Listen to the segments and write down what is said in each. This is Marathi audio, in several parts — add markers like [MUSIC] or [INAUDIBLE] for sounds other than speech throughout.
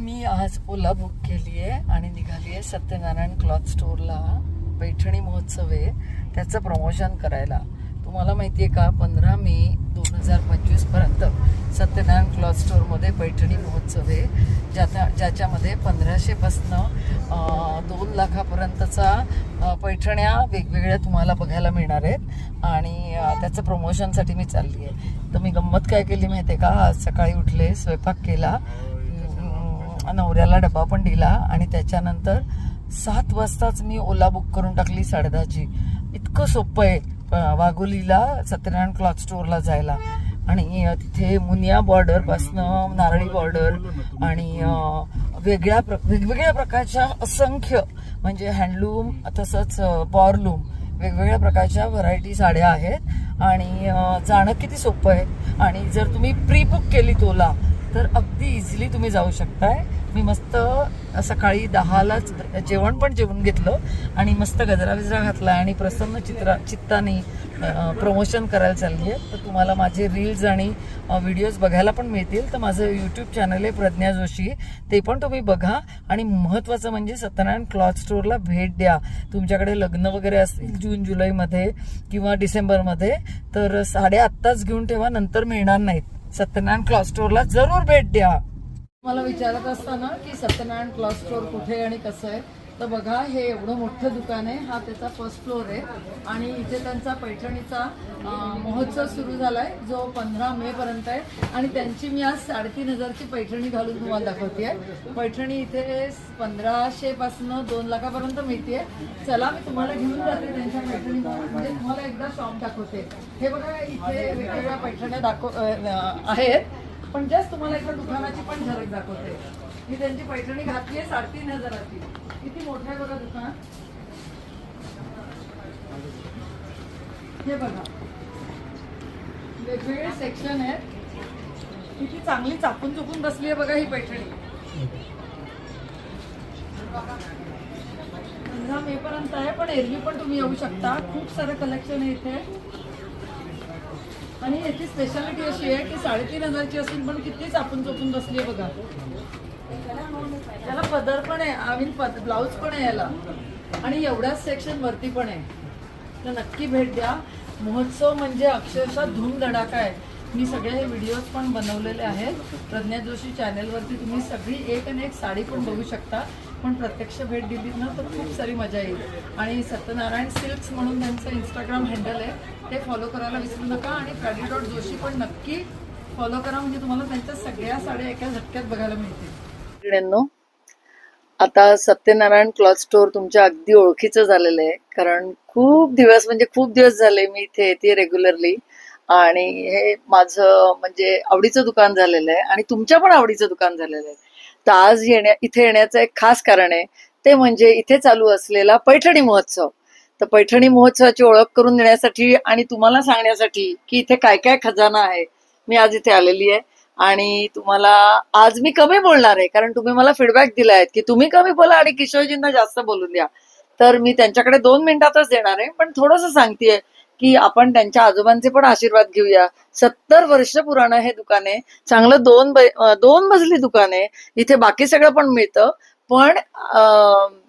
मी आज ओला बुक केली आहे आणि निघाली आहे सत्यनारायण क्लॉथ स्टोअरला पैठणी महोत्सव आहे त्याचं प्रमोशन करायला. तुम्हाला माहिती आहे का पंधरा मे दोन हजार पंचवीसपर्यंत सत्यनारायण क्लॉथ स्टोअरमध्ये पैठणी महोत्सव आहे ज्याच्या ज्याच्यामध्ये पंधराशेपासनं दोन लाखापर्यंतचा पैठण्या वेगवेगळ्या तुम्हाला बघायला मिळणार आहेत. आणि त्याचं प्रमोशनसाठी मी चालली आहे तर मी गंमत काय केली माहिती आहे का? आज सकाळी उठले स्वयंपाक केला नवऱ्याला डबा पण दिला आणि त्याच्यानंतर सात वाजताच मी ओला बुक करून टाकली साडेदहाची. इतकं सोपं आहे. वाघोलीला सत्यनारायण क्लॉथ स्टोअरला जायला. आणि तिथे मुनिया बॉर्डर पासनं नारळी बॉर्डर आणि वेगळ्या प्र वेगवेगळ्या प्रकारच्या असंख्य म्हणजे हँडलूम तसंच पॉवरलूम वेगवेगळ्या प्रकारच्या व्हरायटी साड्या आहेत. आणि जाणं किती सोपं आहे. आणि जर तुम्ही प्री बुक केली तोला तर अगदी इझिली तुम्ही जाऊ शकताय. मी मस्त सकाळी दहालाच जेवण पण जेवून घेतलं आणि मस्त गजरा विजरा घातला आणि प्रसन्न चित्रा चित्ताने प्रमोशन करायला चालली आहे तर तुम्हाला माझे रील्स आणि व्हिडिओज बघायला पण मिळतील. तर माझं यूट्यूब चॅनल आहे प्रज्ञा जोशी. ते पण तुम्ही बघा. आणि महत्त्वाचं म्हणजे सत्यनारायण क्लॉथ स्टोअरला भेट द्या. तुमच्याकडे लग्न वगैरे असतील जून जुलैमध्ये किंवा डिसेंबरमध्ये तर साड्या आत्ताच घेऊन ठेवा. नंतर मिळणार नाहीत. सत्यनारायण क्लॉथ स्टोअरला जरूर भेट द्या. मला विचारत असताना की सत्यनारायण क्लॉथ स्टोअर कुठे आणि कसं आहे? तर बघा हे एवढं मोठं दुकान आहे. हा त्याचा फर्स्ट फ्लोअर आहे. आणि इथे त्यांचा पैठणीचा महोत्सव सुरू झालाय जो पंधरा मे पर्यंत आहे. आणि त्यांची मी आज साडेतीन हजारची पैठणी घालून तुम्हाला दाखवते पैठणी इथे पंधराशेपासनं दोन लाखापर्यंत मिळते चला मी तुम्हाला घेऊन जाते त्यांच्या पैठणी म्हणजे तुम्हाला एकदा शॉप दाखवते. हे बघा इथे वेगवेगळ्या पैठण्या दाखव आहेत. पण जस्ट तुम्हाला एका दुकानाची पण झलक दाखवते. मी त्यांची पैठणी घातली आहे साडेतीन हजाराची. किती मोठं आहे बघा दुकान हे बघा. वेगवेगळे सेक्शन आहेत. किती चांगली चापून चुकून बसली आहे बघा ही पैठणी. पंधरा मे पर्यंत आहे पण एरवी पण तुम्ही येऊ शकता. खूप सारं कलेक्शन आहे इथे. आणि याची स्पेशालिटी अशी आहे की साडेतीन हजारची असून पण किती चापून चोपून बसली आहे बघा. त्याला पदर पण आहे आय मीन ब्लाऊज पण आहे याला. आणि एवढ्याच सेक्शन वरती पण आहे. तर नक्की भेट द्या. महोत्सव म्हणजे अक्षरशः धूमधडाका आहे. मी सगळे हे व्हिडिओज पण बनवलेले आहेत. प्रज्ञा जोशी चॅनलवरती तुम्ही सगळी एक आणि एक साडी पण बघू शकता. पण प्रत्यक्ष भेट दिलीत ना तर खूप सारी मजा येईल. आणि सत्यनारायण सिल्क्स म्हणून त्यांचं इंस्टाग्राम हँडल आहे. ते फॉलो करायला विसरू नका. आणि प्रॅडी डॉट जोशी पण नक्की फॉलो करा. म्हणजे तुम्हाला त्यांच्या सगळ्या साड्या एका झटक्यात बघायला मिळतील. आता सत्यनारायण क्लॉथ स्टोअर तुमच्या अगदी ओळखीचं झालेलं आहे. कारण खूप दिवस म्हणजे खूप दिवस झाले मी इथे येते रेग्युलरली आणि हे माझं म्हणजे आवडीचं दुकान झालेलं आहे. आणि तुमच्या पण आवडीचं दुकान झालेलं आहे. तर आज येण्या इथे येण्याचं एक खास कारण आहे. ते म्हणजे इथे चालू असलेला पैठणी महोत्सव. तर पैठणी महोत्सवाची ओळख करून देण्यासाठी आणि तुम्हाला सांगण्यासाठी की इथे काय काय खजाना आहे मी आज इथे आलेली आहे. आणि तुम्हाला आज मी कमी बोलणार आहे कारण तुम्ही मला फीडबॅक दिला आहे की तुम्ही कमी बोला आणि किशोरजींना जास्त बोलून द्या. तर मी त्यांच्याकडे दोन मिनिटातच देणार आहे पण थोडंसं सांगतेय की आपण त्यांच्या आजोबांचे पण आशीर्वाद घेऊया. सत्तर वर्ष पुराणं हे दुकान आहे. चांगलं दोन दोन मजली दुकान आहे. इथे बाकी सगळं पण मिळतं. पण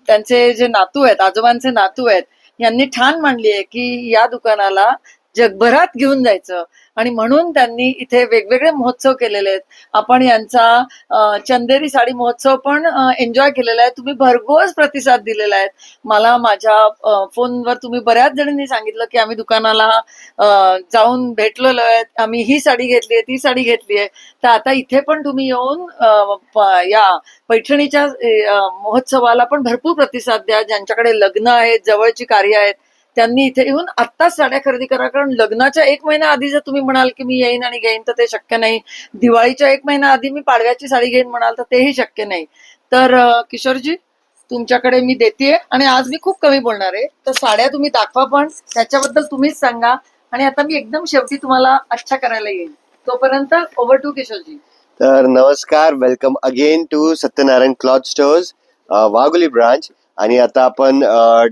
त्यांचे जे नातू आहेत आजोबांचे नातू आहेत यांनी ठाण मांडली आहे की या दुकानाला जगभरात घेऊन जायचं. आणि म्हणून त्यांनी इथे वेगवेगळे महोत्सव केलेले आहेत. आपण यांचा चंदेरी साडी महोत्सव पण एन्जॉय केलेला आहे. तुम्ही भरघोस प्रतिसाद दिलेला आहे. मला माझ्या फोनवर तुम्ही बऱ्याच जणांनी सांगितलं की आम्ही दुकानाला जाऊन भेटलेलो आहेत आम्ही ही साडी घेतली आहे ती साडी घेतली आहे. तर आता इथे पण तुम्ही येऊन या पैठणीच्या महोत्सवाला पण भरपूर प्रतिसाद द्या. ज्यांच्याकडे लग्न आहेत जवळची कार्य आहेत त्यांनी इथे येऊन आत्ताच साड्या खरेदी करा. कारण लग्नाच्या एक महिना आधी जर तुम्ही म्हणाल की मी येईन आणि घेईन तर ते शक्य नाही. दिवाळीच्या एक महिना आधी मी पाडव्याची साडी घेईन म्हणाल तर तेही शक्य नाही. तर किशोरजी तुमच्याकडे मी देते आणि आज मी खूप कमी बोलणार आहे. तर साड्या तुम्ही दाखवा पण त्याच्याबद्दल तुम्हीच सांगा आणि आता मी एकदम शेवटी तुम्हाला अच्छा करायला येईल तोपर्यंत ओव्हर टू किशोरजी. तर नमस्कार welcome again to Satyanarayan cloth stores Wagholi branch आणि आता आपण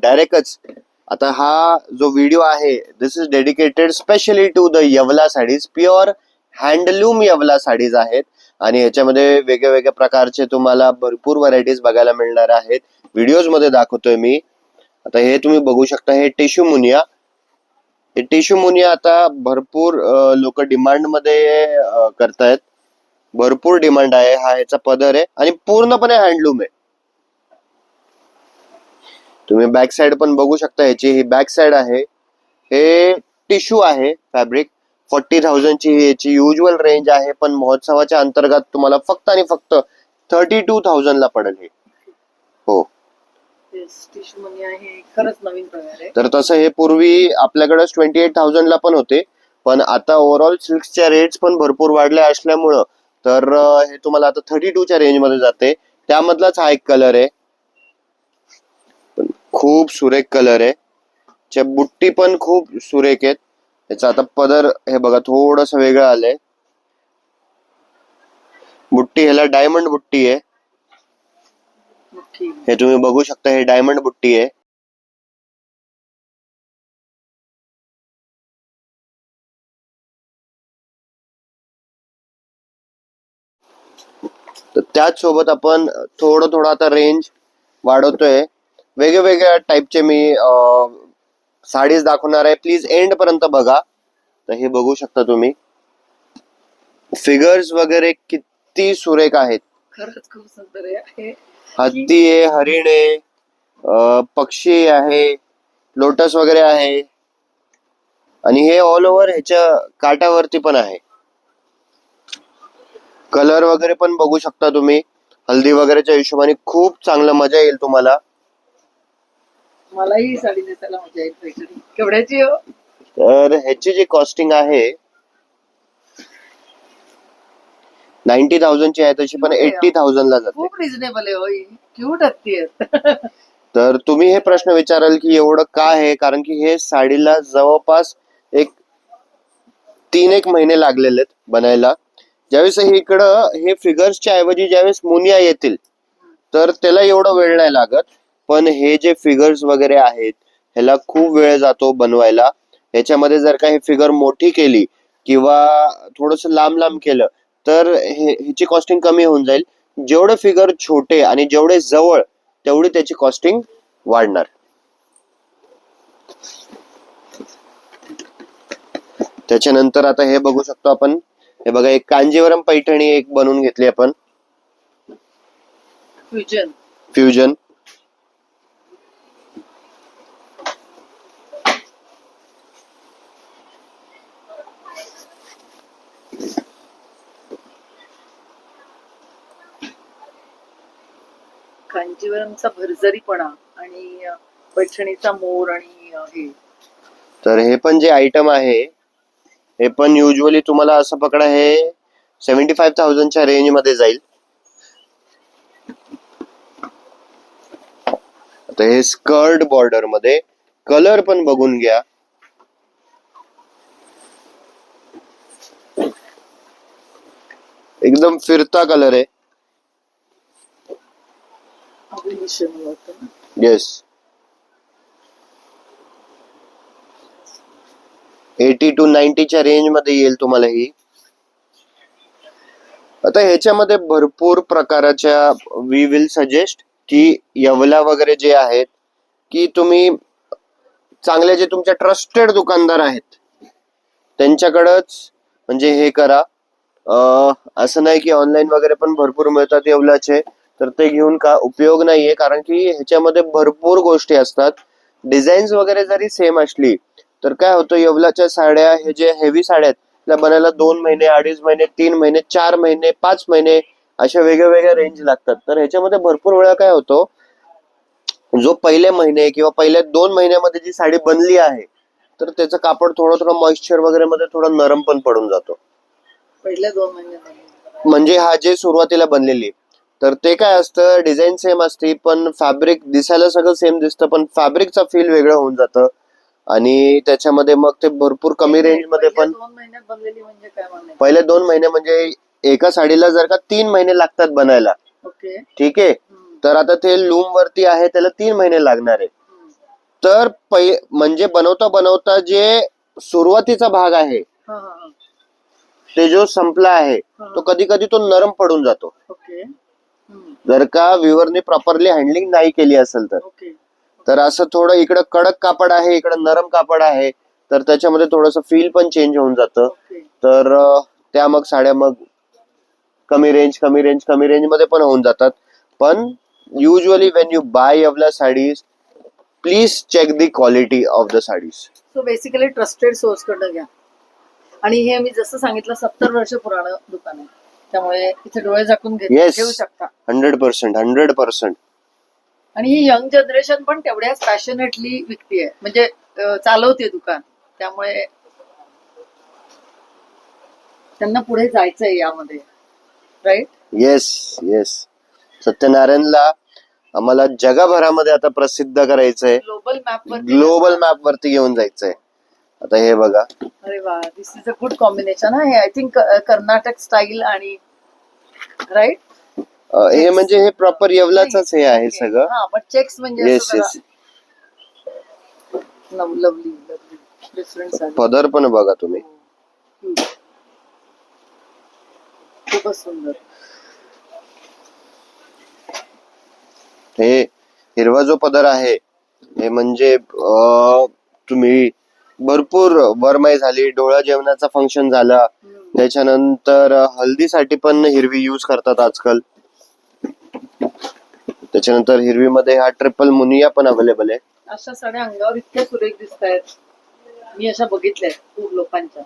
डायरेक्टच आता हा जो व्हिडिओ आहे this is dedicated specially to the Yeola sarees pure handloom Yeola sarees आहेत. आणि ह्याच्यामध्ये वेगळ्या वेगळ्या प्रकारचे तुम्हाला भरपूर व्हरायटीज बघायला मिळणार आहेत. व्हिडिओजमध्ये दाखवतोय मी. आता हे तुम्ही बघू शकता हे टिश्यू मुनिया. हे टिश्यू मुनिया आता भरपूर लोक डिमांडमध्ये करतायत. भरपूर डिमांड आहे. हा ह्याचा पदर आहे. आणि पूर्णपणे हँडलूम आहे. तुम्ही बॅक साइड पण बघू शकता ह्याची ही बॅक साइड आहे. हे टिश्यू आहे फॅब्रिक फोर्टी थाउजंडची ही याची युजल रेंज आहे पण महोत्सवाच्या अंतर्गत तुम्हाला फक्त आणि फक्त थर्टी टू ला पडेल हे. हो. तर तसं हे पूर्वी आपल्याकडे ट्वेंटी एट ला पण होते पण आता ओव्हरऑल सिल्कच्या रेट्स पण भरपूर वाढल्या असल्यामुळं तर हे तुम्हाला आता थर्टी टूच्या रेंजमध्ये जाते. त्यामधलाच हा एक कलर आहे. खूप सुरेख कलर आहे. च्या बुट्टी पण खूप सुरेख आहेत. त्याचा आता पदर हे बघा थोडस वेगळं आलंय. बुट्टी ह्याला डायमंड बुट्टी आहे. हे तुम्ही बघू शकता हे डायमंड बुट्टी आहे. तर त्याच सोबत आपण थोडं थोडं आता रेंज वाढवतोय. वेगवेगळ्या टाईपचे मी साडीज दाखवणार आहे. प्लीज एंड पर्यंत बघा. तर हे बघू शकता तुम्ही. फिगर्स वगैरे किती सुरेख आहेत. हत्ती आहे हरिण आहे पक्षी आहे लोटस वगैरे आहे. आणि हे ऑल ओव्हर ह्याच्या काटावरती पण आहे. कलर वगैरे पण बघू शकता तुम्ही. हल्दी वगैरेच्या हिशोबाने खूप चांगलं मजा येईल तुम्हाला. मलाही साडी नेसायला मजा पैठणी केवढ्याची हो? तर ह्याची जी कॉस्टिंग आहे नाईन्टी ची आहे तशी पण एट्टी ला जाते. खूप रिझनेबल आहे हो ही. क्यूट हत्ती आहेत तर तुम्ही हे प्रश्न विचाराल की एवढं का आहे? कारण की हे साडीला जवळपास एक तीन एक महिने लागलेले आहेत बनायला. ज्यावेळेस हे इकडं हे फिगर्सच्या ऐवजी ज्यावेळेस मुनिया येतील तर त्याला एवढा वेळ नाही लागत. पण हे जे फिगर्स वगैरे आहेत ह्याला खूप वेळ जातो बनवायला. ह्याच्यामध्ये जर का हे फिगर मोठी केली किंवा थोडस लांब लांब केलं तर ह्याची कॉस्टिंग कमी होऊन जाईल. जेवढे फिगर छोटे आणि जेवढे जवळ तेवढी त्याची कॉस्टिंग वाढणार. त्याच्यानंतर आता हे बघू शकतो आपण. हे बघा एक कांजीवरम पैठणी एक बनवून घेतली आपण. फ्युजन फ्युजन कांजीवरमचा भरजरीपणा आणि पैठणीचा मोर आणि हे. तर हे पण जे आयटम आहे हे पण युजली तुम्हाला असं पकडा हे सेव्हन्टी फाईव्ह थाउजंडच्या रेंजमध्ये जाईल. आता हे स्कर्ट बॉर्डरमध्ये कलर पण बघून घ्या. एकदम फिरता कलर आहे. अभिनिशन होतं ना. येस एटी टू नाईन्टीच्या रेंजमध्ये येईल तुम्हाला ही. आता ह्याच्यामध्ये भरपूर प्रकाराच्या वी विल सजेस्ट की यवला वगैरे जे आहेत की तुम्ही चांगले जे तुमचे ट्रस्टेड दुकानदार आहेत त्यांच्याकडंच म्हणजे हे करा. असं नाही की ऑनलाईन वगैरे पण भरपूर मिळतात येवलाचे. तर ते घेऊन का उपयोग नाहीये. कारण की ह्याच्यामध्ये भरपूर गोष्टी असतात. डिझाईन्स वगैरे जरी सेम असली तर काय होतं येवलाच्या साड्या हे जे हेवी साड्या आहेत त्या बनायला दोन महिने अडीच महिने तीन महिने चार महिने पाच महिने अशा वेगळ्या वेगळ्या रेंज लागतात. तर ह्याच्यामध्ये भरपूर वेळा काय होतो जो पहिले महिने किंवा पहिल्या दोन महिन्यामध्ये जी साडी बनली आहे तर त्याचं कापड थोडं थोडं मॉइश्चर वगैरे मध्ये थोडं नरम पण पडून जातो. पहिल्या दोन महिन्यामध्ये. म्हणजे हा जे सुरुवातीला बनलेली तर ते काय असतं डिझाईन सेम असते पण फॅब्रिक दिसायला सगळं सेम दिसतं पण फॅब्रिकचा फील वेगळं होऊन जातं. आणि त्याच्यामध्ये मग ते भरपूर कमी रेंजमध्ये पहिल्या पण म्हणजे पहिले दोन महिने म्हणजे एका साडीला जर का तीन महिने लागतात बनायला. ठीक आहे? तर आता ते लूम वरती आहे त्याला तीन महिने लागणार आहे. तर म्हणजे बनवता बनवता जे सुरुवातीचा भाग आहे. ते जो संपला आहे तो कधी कधी तो नरम पडून जातो. जर का व्ह्युअरने प्रॉपरली हँडलिंग नाही केली असेल तर. तर असं थोडं इकडं कडक कापड आहे इकडं नरम कापड आहे तर त्याच्यामध्ये थोडस फील पण चेंज होऊन जातं. तर त्या मग साड्या मग कमी रेंज कमी रेंज कमी रेंजमध्ये पण होऊन जातात. पण usually when you buy Yeola sarees please check the quality of the sarees. So basically trusted source कडनं घ्या. आणि हे मी जसं सांगितलं सत्तर वर्ष पुराणं दुकान आहे. त्यामुळे इथे डोळे झाकून घेत Yes. घेऊ शकता. Hundred percent hundred percent. आणि ही यंग जनरेशन पण तेवढ्याच पॅशनेटली विकतीये. म्हणजे अं, चालवते दुकान. त्यामुळे त्यांना पुढे जायचंय यामध्ये. राईट येस येस सत्यनारायणला आम्हाला जगभरामध्ये आता प्रसिद्ध करायचंय. ग्लोबल मॅप ग्लोबल मॅप वरती घेऊन जायचंय. आता हे बघा. अरे वा this is a good combination आहे आय थिंक कर्नाटक स्टाईल आणि राईट हे म्हणजे हे प्रॉपर येवलाच हे आहे सगळं. हा बट चेक्स म्हणजे yes yes lovely lovely difference आहे पदर पण बघा तुम्ही. खूपच सुंदर. हे हिरवा जो पदर आहे हे म्हणजे तुम्ही भरपूर वरमाई झाली डोळा जेवणाचा फंक्शन झाला. त्याच्यानंतर हल्दीसाठी पण हिरवी यूज करतात आजकाल. त्याच्यानंतर हिरवीमध्ये हा ट्रिपल मुनिया पण अवेलेबल आहे. अशा साड्या अंगावर इतक्या सुरेख दिसत आहेत मी अशा बघितल्या खूप लोकांच्या.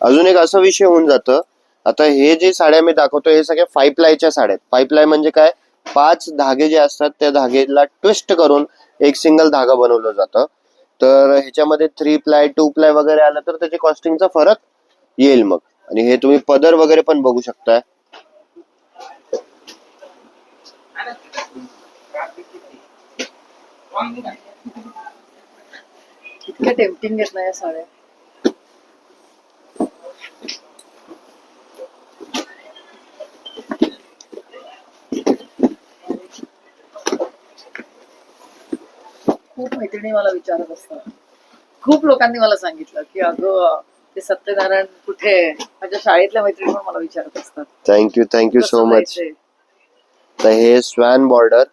अजून एक असा विषय होऊन जातं. आता हे जे साड्या मी दाखवतो हे सगळ्या फाय प्लायच्या साड्या आहेत. फाय प्लाय म्हणजे काय? पाच धागे जे असतात त्या धागेला ट्विस्ट करून एक सिंगल धागा बनवलं जातं. तर ह्याच्यामध्ये थ्री प्लाय टू प्लाय वगैरे आलं तर त्याच्या कॉस्टिंगचा फरक येईल मग. आणि हे तुम्ही पदर वगैरे पण बघू शकताय. इतक्या टेम्पटिंग घेत नाही या साड्या. खूप मैत्रिणी मला विचारत असतात. खूप लोकांनी मला सांगितलं की अगं ते सत्यनारायण कुठे माझ्या शाळेतल्या मैत्रिणी पण मला विचारत असतात. Thank you thank you so much? तर हे स्वॅन बॉर्डर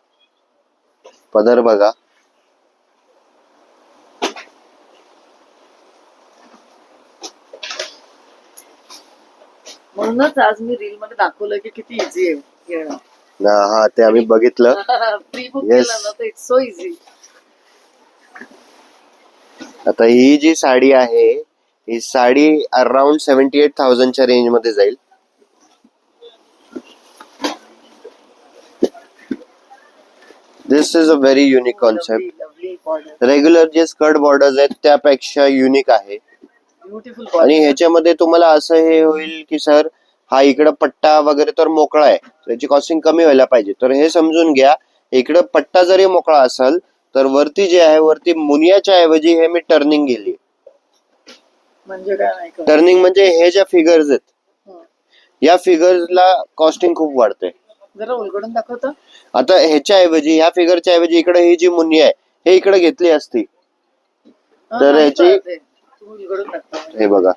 पदर बघा. म्हणूनच आज मी रील मध्ये दाखवलं की किती इझी आहे हा ते आम्ही बघितलं. [LAUGHS] Pre book. केलं ना तर इट्स सो इझी आता ही जी साडी आहे ही साडी अराउंड सेव्हन्टी एट थाउजंडच्या रेंजमध्ये जाईल. This is a very unique concept regular जे स्कर्ट बॉर्डर्स आहेत त्यापेक्षा युनिक आहे. आणि ह्याच्यामध्ये तुम्हाला असं हे होईल की सर हा इकडं पट्टा वगैरे तर मोकळा आहे. त्याची कॉस्टिंग कमी व्हायला पाहिजे. तर हे समजून घ्या इकडं पट्टा जरी मोकळा असेल तर वरती जे आहे वरती मुनियाच्या ऐवजी हे मी टर्निंग गेली म्हणजे काय नाही. टर्निंग म्हणजे हे ज्या फिगर्स आहेत. या फिगर्सला कॉस्टिंग खूप वाढते. जरा उलगडून दाखवत? आता ह्याच्या ऐवजी ह्या फिगरच्या ऐवजी इकडे ही जी मुनी आहे हे इकडे घेतली असती. तर ह्याची- तुम्ही उलगडून दाखवा. हे बघा.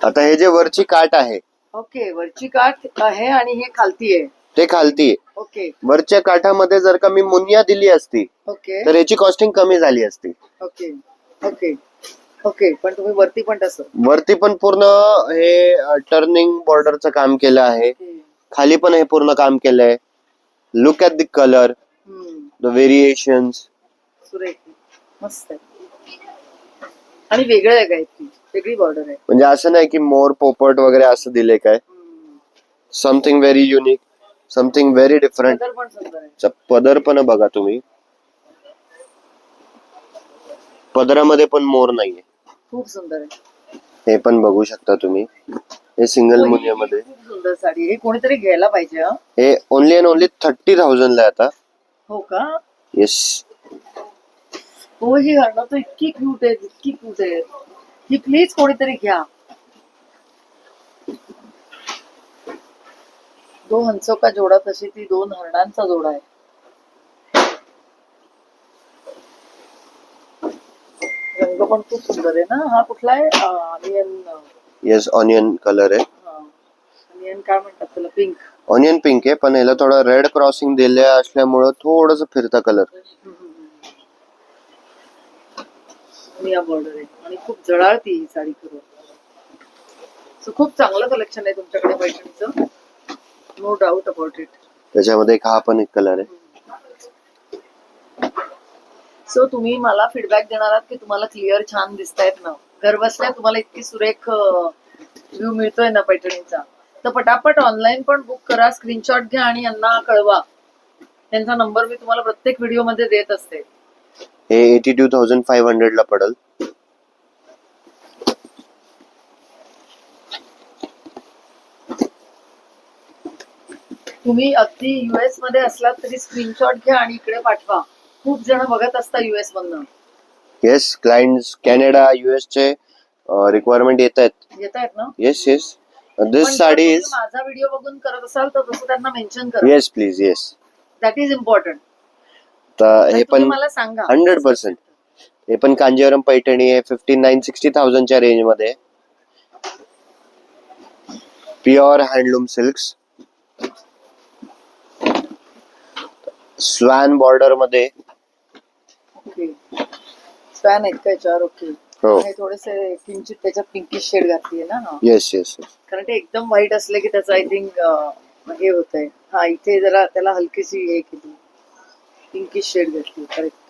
आता हे जे वरची काट आहे ओके वरची काठ आहे आणि हे खालती आहे. ते खालती आहे. ओके. वरच्या काठामध्ये जर का मी मुनिया दिली असती ओके. तर याची कॉस्टिंग कमी झाली असती. Okay okay okay. पण तुम्ही वरती पण तसं. वरती पण पूर्ण हे टर्निंग बॉर्डरचं काम केलं आहे. खाली पण हे पूर्ण काम केलंय. Look at the colour. The variations सुरेख. मस्त आणि वेगळं आहे काय वेगळी बॉर्डर आहे. म्हणजे असं नाही की मोर पोपट वगैरे असं दिले काय. Something very unique something very different पदर पण सुंदर आहे. पदर पण बघा तुम्ही. पदरामध्ये पण मोर नाहीये. खूप सुंदर आहे. हे पण बघू शकता तुम्ही. हे सिंगल खूप सुंदर साडी हे कोणीतरी घ्यायला पाहिजे हं? हे ओनली अँड ओनली थर्टी थाउजंडला आहे आता. हो का? येस हो ही घालणं तर इतकी क्यूट आहे इतकी क्यूट आहे. ही प्लीज कोणीतरी घ्या. दो हंसो का जोडा तशी ती दोन हरणांचा जोडा आहे. पण खूप सुंदर आहे ना? हा कुठला आहे? ऑनियन येस ऑनियन कलर आहे. ऑनियन काय म्हणतात त्याला? पिंक ऑनियन पिंक आहे पण याला थोडा रेड क्रॉसिंग दिले असल्यामुळं थोडस फिरता कलर या बॉर्डर आहे आणि खूप जळाळती ही साडी करून सो खूप चांगलं कलेक्शन आहे तुमच्याकडे पैठणीचं नो डाऊट अबाउट इट त्याच्यामध्ये हा पण एक कलर आहे. सो तुम्ही मला फीडबॅक देणार आहात की तुम्हाला क्लिअर छान दिसतायत ना. घर बसल्या तुम्हाला इतकी सुरेख व्ह्यू मिळतोय ना पैठणीचा तर पटापट ऑनलाईन पण बुक करा स्क्रीनशॉट घ्या आणि यांना कळवा. त्यांचा नंबर मी तुम्हाला प्रत्येक व्हिडिओमध्ये देत असते. हे eighty two thousand five hundred ला पडेल. तुम्ही अगदी युएसमध्ये असलात तरी स्क्रीनशॉट घ्या आणि इकडे पाठवा. खूप जण बघत असता युएस मधनं. येस क्लायंट कॅनडा युएस चे रिक्वायरमेंट येत आहेत. येत आहेत ना? येस येस दिस साडी माझा व्हिडिओ बघून करत असाल तर तसं त्यांना मेन्शन करा. Yes please yes that is important तर हे पण मला सांगा. हंड्रेड पर्सेंट हे पण कांजीवरम पैठणी आहे फिफ्टी नाईन सिक्स्टी थाउजंडच्या रेंजमध्ये. प्युअर हँडलूम सिल्क्स स्वॅन बॉर्डरमध्ये. ओके फॅन आहेत का याच्यावर? ओके हो. थोडेसे किंचित त्याच्यात पिंकिश शेड घातलीये ना. येस येस कारण ते एकदम व्हाईट असले की त्याचं आय थिंक हे होत आहे हा इथे जरा त्याला हलकीशी हे केली. पिंकिश शेड घातली correct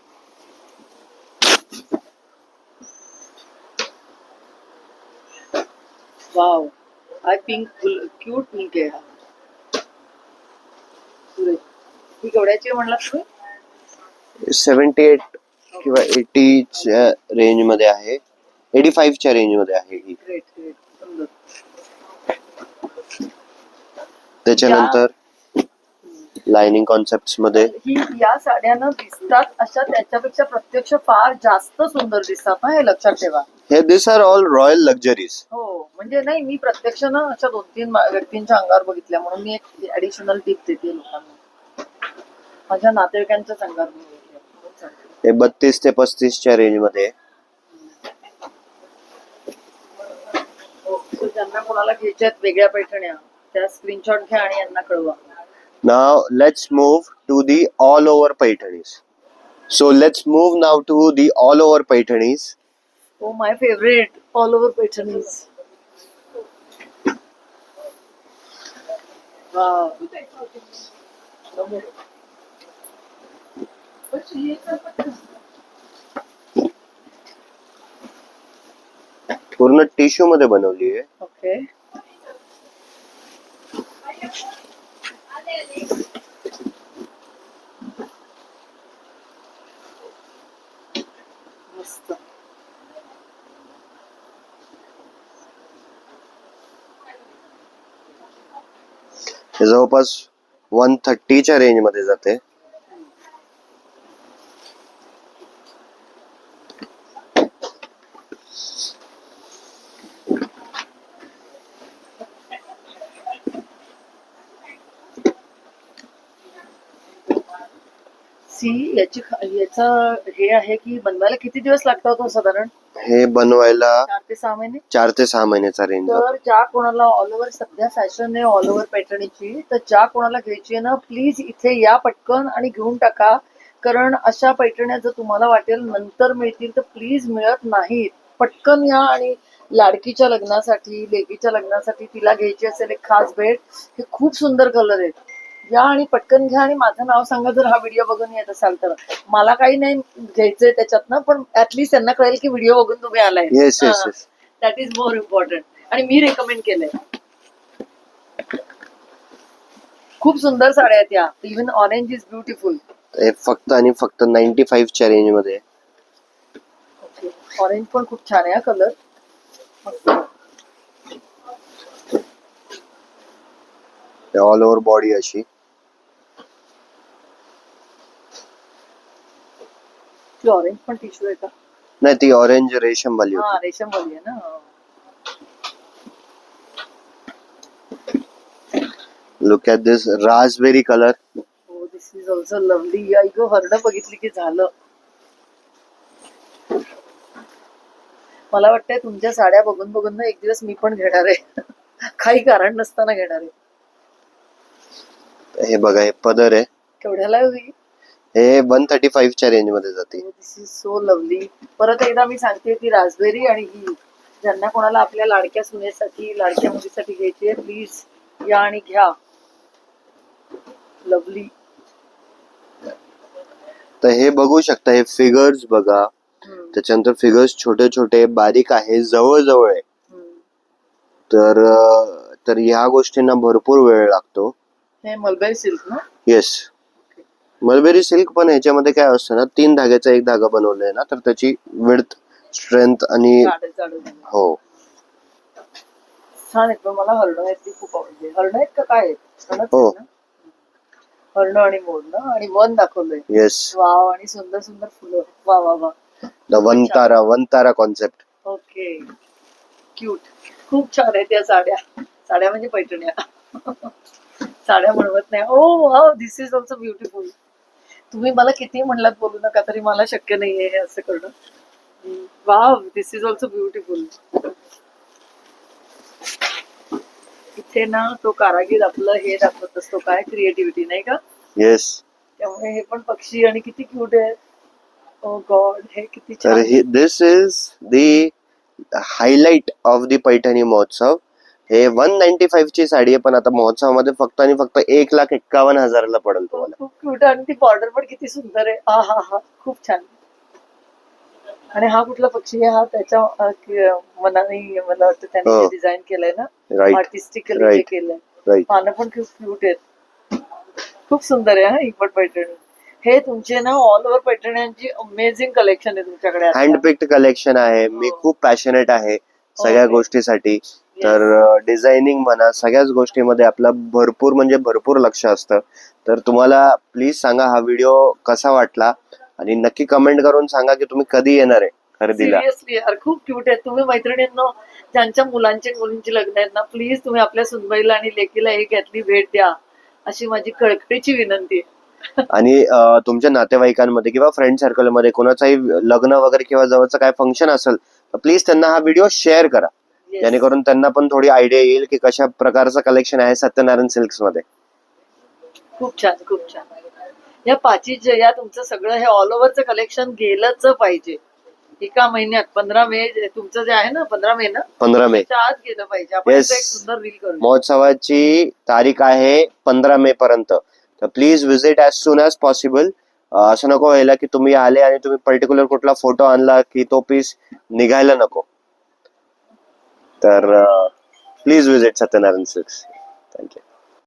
wow hi pink cute pink आहे हा. ही केवढ्याची म्हणला तुम्ही सेव्हन्टी एट किंवा एटीच्या रेंजमध्ये आहे. एटी फाईव्हच्या रेंजमध्ये आहे ही. ग्रेट ग्रेट सुंदर. त्याच्यानंतर? लाइनिंग कॉन्सेप्टमध्ये. ही या साड्या न दिसतात अशा त्याच्यापेक्षा प्रत्यक्ष फार जास्त सुंदर दिसतात ना हे लक्षात ठेवा. हे this are all royal luxuries हो म्हणजे नाही मी प्रत्यक्ष ना अशा दोन तीन व्यक्तींच्या अंगावर बघितल्या म्हणून मी एक ऍडिशनल टिप देते लोकांना. माझ्या नातेवाईकांच्याच अंगावर मी बघितल्या. हे बत्तीस ते पस्तीसच्या रेंजमध्ये. हो, ज्यांना कोणाला घ्यायच्या वेगळ्या पैठण्या त्या स्क्रीनशॉट घ्या आणि यांना कळवा. Now let's move to the all over Paithanis. So let's move now to the all over Paithanis. Oh my favourite all over Paithanis पूर्ण टिश्यू मध्ये बनवली आहे ओके मस्त जवळपास वन थर्टीच्या रेंजमध्ये जाते सी याची ख- याचा हे आहे की बनवायला किती दिवस लागतात हो साधारण? हे बनवायला चार ते सहा महिने? चार ते सहा महिन्याचा रेंज तर ज्या कोणाला ऑल ओव्हर सध्या फॅशन आहे ऑल ओव्हर पैठणीची तर ज्या कोणाला घ्यायची आहे ना प्लीज इथे या पटकन आणि घेऊन टाका. कारण अशा पैठण्या जर तुम्हाला वाटेल नंतर मिळतील तर प्लीज मिळत नाहीत. पटकन या आणि लाडकीच्या लग्नासाठी लेकीच्या लग्नासाठी तिला घ्यायची असेल एक खास भेट हे खूप सुंदर कलर आहेत. या आणि पटकन घ्या आणि माझं नाव सांगा जर हा व्हिडिओ बघून येत असाल तर. मला काही नाही घ्यायचंय त्याच्यातनं पण ऍटलीस्ट त्यांना कळेल की व्हिडिओ बघून तुम्ही आलाय. Yes yes yes that is more important आणि मी रेकमेंड केलंय. खूप सुंदर साड्या आहेत या. इव्हन ऑरेंज इज ब्युटिफुल हे फक्त आणि फक्त नाईन्टी फाईव्हच्या रेंजमध्ये आहे. ऑरेंज पण खूप छान आहे हा कलर ऑल ओव्हर बॉडी अशी. ती ऑरेंज पण टिश्यू आहे का नाही ती ऑरेंज रेशम वाली होती. हा रेशम वाली आहे ना. Look at this raspberry colour हो दिस इज़ ऑल्सो लवली आई गो हरड बघितली की झालं. मला वाटतंय तुमच्या साड्या बघून बघून ना एक दिवस मी पण घेणार आहे. [LAUGHS] काही कारण नसताना घेणार आहे. हे बघा हे पदर आहे. केवढ्याला होईल हे वन थर्टी फाईव्हच्या रेंजमध्ये जाते. दिस इज सो लवली परत एकदा मी सांगते ती रासबेरी आणि ही ज्यांना कोणाला आपल्या लाडक्या सुनेसाठी लाडक्या मुलीसाठी घ्यायची आहे प्लीज या आणि घ्या. लवली तर हे बघू शकता हे फिगर्स बघा. त्याच्यानंतर फिगर्स छोटे छोटे बारीक आहे जवळ जवळ आहे तर तर ह्या गोष्टींना भरपूर वेळ लागतो. हे मलबेरी सिल्क ना? येस मलबेरी सिल्क पण ह्याच्यामध्ये काय असतं ना तीन धाग्याचा एक धागा बनवलाय ना तर त्याची विड्थ स्ट्रेंथ आणि. हो. छान आहेत पण मला हरणं आहेत ती खूप आवडली. हरणं आहेत का काय आहेत? हो. हरणं आणि वन दाखवलंय. येस वाव आणि सुंदर सुंदर फुलं. वा वा वा the Vantara Vantara concept okay. Cute खूप छान आहेत या साड्या. साड्या म्हणजे पैठण्या. साड्या म्हणवत नाही. ओ wow this is also beautiful तुम्ही मला किती म्हणलात बोलू नका तरी मला शक्य नाहीये हे असं करणं. Wow this is also beautiful इथे ना तो कारागीर आपलं हे दाखवत असतो काय क्रिएटिव्हिटी नाही का? येस त्यामुळे हे पण पक्षी आणि किती क्यूट आहेत ओ गॉड हे किती this is the highlight of the Paithani महोत्सव हे वन नाईन्टी फाईव्ह ची साडी आहे पण आता महोत्सवामध्ये फक्त आणि फक्त एक लाख एक्कावन्न हजाराला पडेल तुम्हाला. खूप क्यूट आणि ती बॉर्डर पण किती सुंदर आहे. आ हा हा. खूप छान. आणि हा कुठला पक्षी आहे? हा त्याच्या अ, कि- मनाने मला वाटतं हो. त्याने डिझाईन केलंय ना? आर्टिस्टिकली हे Right. केलंय. राईट पानं पण खूप क्यूट आहेत. खूप सुंदर आहे हा ही पण पैठणी. हे तुमचे ना ऑल ओव्हर पैठण्यांची अमेझिंग कलेक्शन आहे तुमच्याकडे आता. हँड पिक्ड कलेक्शन आहे. मी हो. खूप पॅशनेट आहे सगळ्या Okay. गोष्टीसाठी. तर डिझायनिंग म्हणा सगळ्याच गोष्टीमध्ये आपलं भरपूर म्हणजे भरपूर लक्ष असतं. तर तुम्हाला प्लीज सांगा हा व्हिडिओ कसा वाटला? आणि नक्की कमेंट करून सांगा की तुम्ही कधी येणार आहे खरेदीला. सिरियसली यार खूप क्यूट आहे. तुम्ही मैत्रिणींनो ज्यांच्या मुलांची मुलींची लग्न आहेत ना प्लीज तुम्ही आपल्या सुनबाईला आणि लेकीला एक यातली भेट द्या. अशी माझी कळकळीची विनंती आहे. आणि तुमच्या नातेवाईकांमध्ये किंवा फ्रेंड सर्कलमध्ये कोणाचाही लग्न वगैरे किंवा जवळचं काय फंक्शन असेल तर प्लीज त्यांना हा व्हिडिओ शेअर करा. जेणेकरून त्यांना पण थोडी आयडिया येईल की कशा प्रकारचं कलेक्शन आहे सत्यनारायण सिल्क्समध्ये. खूप छान खूप छान. या पाची जे या तुमचं सगळं हे ऑल ओव्हरचं कलेक्शन गेलंच पाहिजे. एका महिन्यात पंधरा मे तुमचं जे आहे ना पंधरा मे ना? पंधरा मे. आत गेलं पाहिजे. आपण Yes. एक सुंदर रील करू महोत्सवाची तारीख आहे पंधरा मे पर्यंत. तर please visit as soon as possible असं नको व्हायला की तुम्ही आले आणि तुम्ही पर्टिक्युलर कुठला फोटो आणला की तो पीस निघायला नको. तर please visit Satyanarayan six thank you